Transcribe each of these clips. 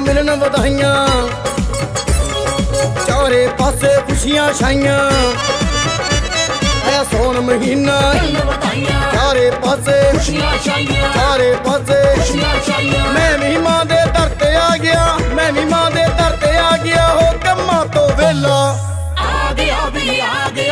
ਮਿਲਣ ਵਧਾਈਆਂ। ਚਾਰੇ ਪਾਸੇ ਖੁਸ਼ੀਆਂ ਛਾਈਆਂ। ਆਇਆ ਸੌਣ ਮਹੀਨਾ। ਚਾਰੇ ਪਾਸੇ ਚਾਰੇ ਪਾਸੇ ਮੈਂ ਵੀ ਮਾਂ ਦੇ ਦਰ ਤੇ ਆ ਗਿਆ। ਮੈਂ ਵੀ ਮਾਂ ਦੇ ਦਰ ਤੇ ਆ ਗਿਆ। ਹੋ ਕੰਮਾਂ ਤੋਂ ਵੇਲਾ। ਆ ਗਿਆ ਵੀ ਆ ਗਿਆ।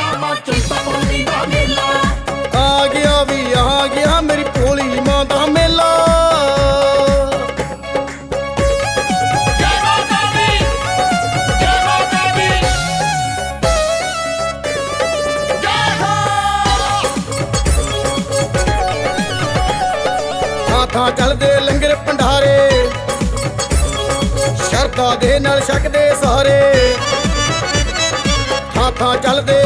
ਥਾਂ ਚੱਲਦੇ ਲੰਗਰ ਭੰਡਾਰੇ। ਸ਼ਰਧਾ ਦੇ ਨਾਲ ਛਕਦੇ ਸਾਰੇ ਥਾਂ ਥਾਂ ਚੱਲਦੇ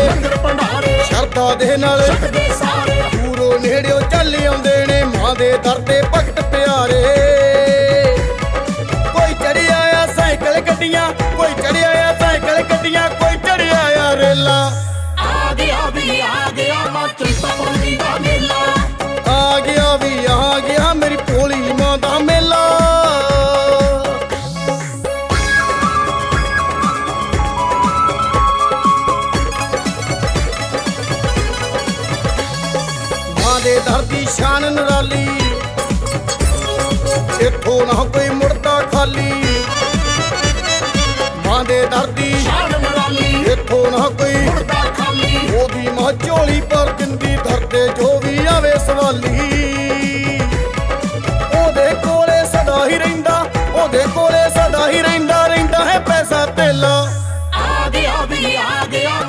ਸ਼ਰਧਾ ਦੇ ਨਾਲ ਦੂਰੋਂ ਨੇੜਿਓ ਚੱਲ ਆਉਂਦੇ ਨੇ ਮਾਂ ਦੇ ਦਰ ਤੇ ਭਗਤ ਪਿਆਰੇ। ਕੋਈ ਚੜਿਆ ਆ ਸਾਈਕਲ ਗੱਡੀਆਂ, ਕੋਈ ਚੜਿਆ ਆ ਸਾਈਕਲ ਗੱਡੀਆਂ, ਕੋਈ ਚੜਿਆ ਆ ਰੇਲਾ। ਆ ਗਿਆ ਵੀ ਆ ਦੇ ਦਰ ਦੀ ਸ਼ਾਨ ਨਿਰਾਲੀ। ਇੱਥੋਂ ਨਾ ਕੋਈ ਮੁੜਦਾ ਖਾਲੀ। ਮਾਂ ਦੇ ਦਰ ਦੀ ਇੱਥੋਂ ਨਾ ਕੋਈ ਉਹਦੀ ਮਾਂ ਝੋਲੀ ਪਰ ਦਿੰਦੀ ਧਰਤੇ ਜੋ ਵੀ ਆਵੇ ਸਵਾਲੀ। ਉਹਦੇ ਕੋਲੇ ਸਦਾ ਹੀ ਰਹਿੰਦਾ, ਉਹਦੇ ਕੋਲੇ ਸਦਾ ਹੀ ਰਹਿੰਦਾ ਰਹਿੰਦਾ ਹੈ ਪੈਸਾ ਤੇਲਾ। ਆ ਗਿਆ ਵੀ, ਆ ਗਿਆ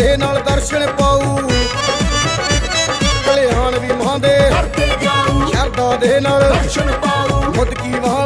ਦੇ ਨਾਲ ਦਰਸ਼ਨ ਪਾਊ। ਕਲਿਆਣ ਵੀ ਮਾਂ ਦੇ ਸ਼ਰਧਾ ਦੇ ਨਾਲ। ਮੁਦਕੀ ਵਾਲਾ ਦਰ ਤੇ